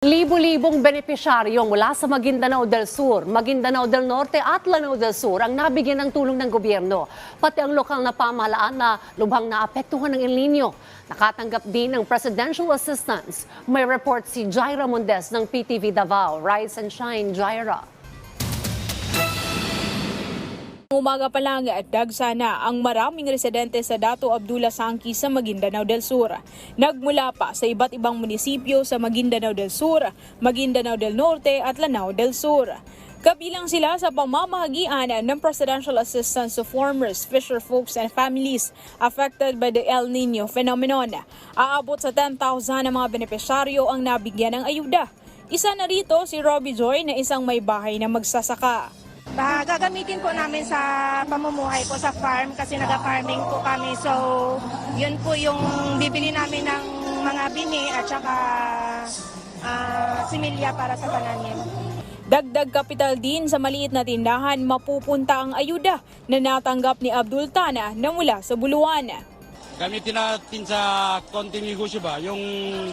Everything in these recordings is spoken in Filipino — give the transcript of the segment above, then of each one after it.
Libo-libong benepisyaryo mula sa Maguindanao del Sur, Maguindanao del Norte at Lanao del Sur ang nabigyan ng tulong ng gobyerno. Pati ang lokal na pamahalaan na lubhang naapektuhan ng El Nino. Nakatanggap din ng presidential assistance. May report si Jaira Mondes ng PTV Davao. Rise and shine, Jaira. Umaga pa lang at dagsana ang maraming residente sa Dato Abdullah Sangki sa Maguindanao del Sur. Nagmula pa sa iba't ibang munisipyo sa Maguindanao del Sur, Maguindanao del Norte at Lanao del Sur. Kabilang sila sa pamamahagian ng Presidential Assistance to Farmers, Fisher Folks and Families affected by the El Nino phenomenon. Aabot sa 10,000 na mga benepisyaryo ang nabigyan ng ayuda. Isa na rito si Robbie Joy na isang may bahay na magsasaka. Ah, gagamitin po namin sa pamumuhay po sa farm kasi naga-farming po kami. So, yun po yung bibili namin ng mga bini at saka ah, similya para sa pananim. Dagdag kapital din sa maliit na tindahan mapupunta ang ayuda na natanggap ni Abdul Tana na mula sa Buluan. Gamitin natin sa konting negosyo ba? Yung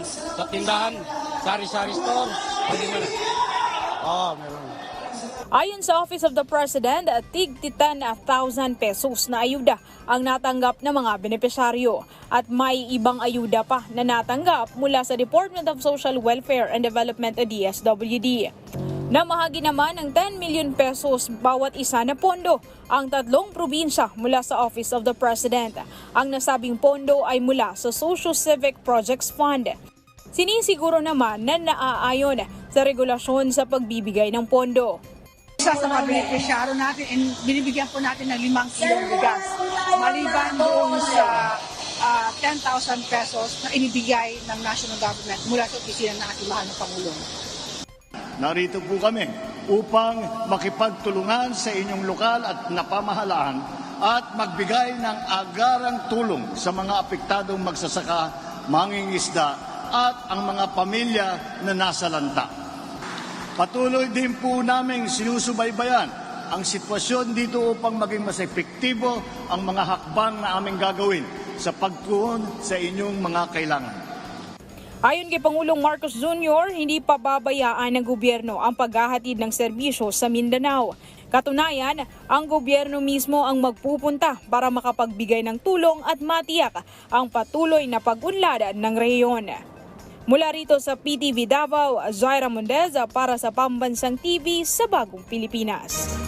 sa tindahan, sari-sari store. Pwede mo na. Oo, meron. Ayon sa Office of the President, tig 10,000 pesos na ayuda ang natanggap ng mga benepisyaryo at may ibang ayuda pa na natanggap mula sa Department of Social Welfare and Development o DSWD. Namahagi naman ng 10 million pesos bawat isa na pondo ang tatlong probinsya mula sa Office of the President. Ang nasabing pondo ay mula sa Social Civic Projects Fund. Sinisiguro naman na naaayon sa regulasyon sa pagbibigay ng pondo. isa sa mga natin and binibigyan po natin ng limang kilong bigas. Maliban doon sa ah, 10,000 pesos na inibigay ng national government mula sa opisina ng ating mahal na Pangulong. Narito po kami upang makipagtulungan sa inyong lokal at napamahalaan at magbigay ng agarang tulong sa mga apektadong magsasaka, mangingisda at ang mga pamilya na nasa lanta. Patuloy din po namin sinusubaybayan ang sitwasyon dito upang maging mas epektibo ang mga hakbang na aming gagawin sa pagtuon sa inyong mga kailangan. Ayon kay Pangulong Marcos Jr., hindi pa babayaan ng gobyerno ang paghahatid ng serbisyo sa Mindanao. Katunayan, ang gobyerno mismo ang magpupunta para makapagbigay ng tulong at matiyak ang patuloy na pag-unlad ng rehiyon. Mula rito sa PTV Davao, Zaira Mundez para sa Pambansang TV sa Bagong Pilipinas.